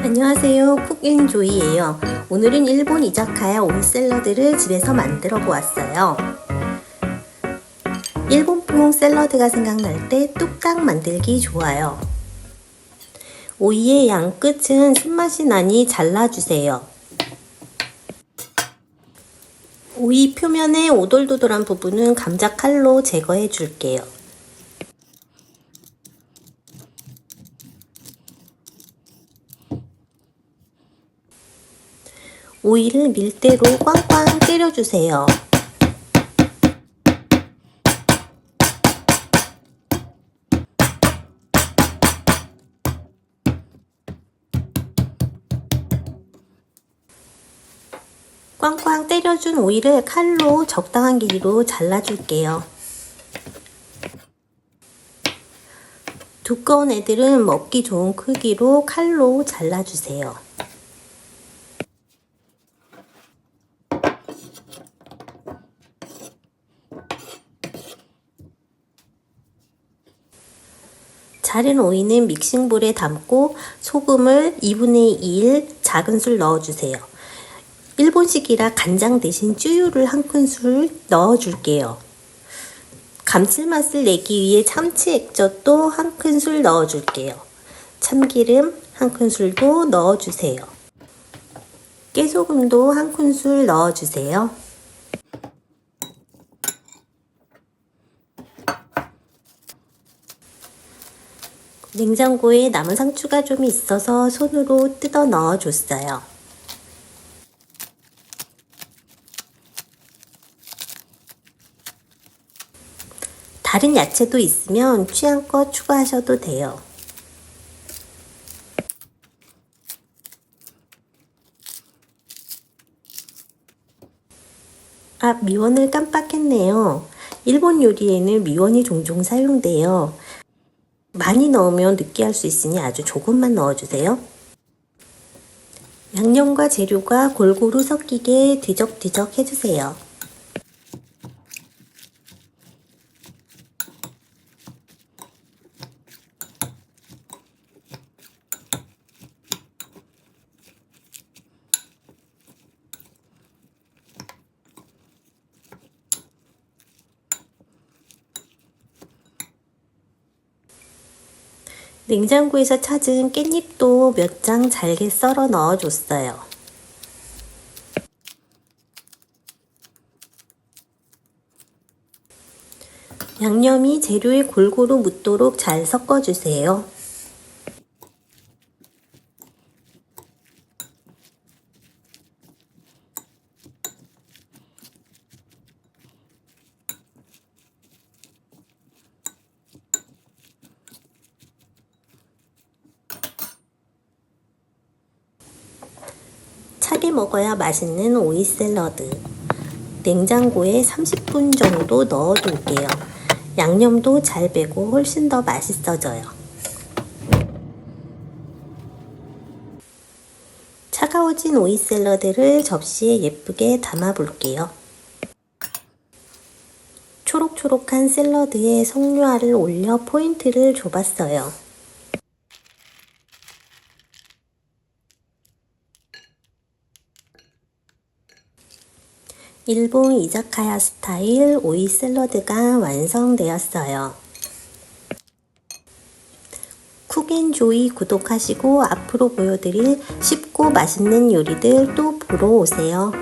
안녕하세요. 쿡앤조이예요. 오늘은 일본 이자카야 오이 샐러드를 집에서 만들어 보았어요. 일본풍 샐러드가 생각날 때 뚝딱 만들기 좋아요. 오이의 양 끝은 쓴맛이 나니 잘라주세요. 오이 표면의 오돌도돌한 부분은 감자 칼로 제거해 줄게요. 오이를 밀대로 꽝꽝 때려주세요. 꽝꽝 때려준 오이를 칼로 적당한 길이로 잘라줄게요. 두꺼운 애들은 먹기 좋은 크기로 칼로 잘라주세요. 자른 오이는 믹싱볼에 담고 소금을 2분의 1 작은 술 넣어주세요. 일본식이라 간장 대신 쯔유를 한 큰술 넣어줄게요. 감칠맛을 내기 위해 참치 액젓도 한 큰술 넣어줄게요. 참기름 한 큰술도 넣어주세요. 깨소금도 한 큰술 넣어주세요. 냉장고에 남은 상추가 좀 있어서 손으로 뜯어 넣어줬어요. 다른 야채도 있으면 취향껏 추가하셔도 돼요. 아, 미원을 깜빡했네요. 일본 요리에는 미원이 종종 사용돼요. 많이 넣으면 느끼할 수 있으니 아주 조금만 넣어주세요. 양념과 재료가 골고루 섞이게 뒤적뒤적 해주세요. 냉장고에서 찾은 깻잎도 몇 장 잘게 썰어 넣어줬어요. 양념이 재료에 골고루 묻도록 잘 섞어주세요. 차게 먹어야 맛있는 오이 샐러드. 냉장고에 30분 정도 넣어둘게요. 양념도 잘 배고 훨씬 더 맛있어져요. 차가워진 오이 샐러드를 접시에 예쁘게 담아 볼게요. 초록초록한 샐러드에 석류알을 올려 포인트를 줘봤어요. 일본 이자카야 스타일 오이 샐러드가 완성되었어요. 쿡앤조이 구독하시고 앞으로 보여드릴 쉽고 맛있는 요리들 또 보러 오세요.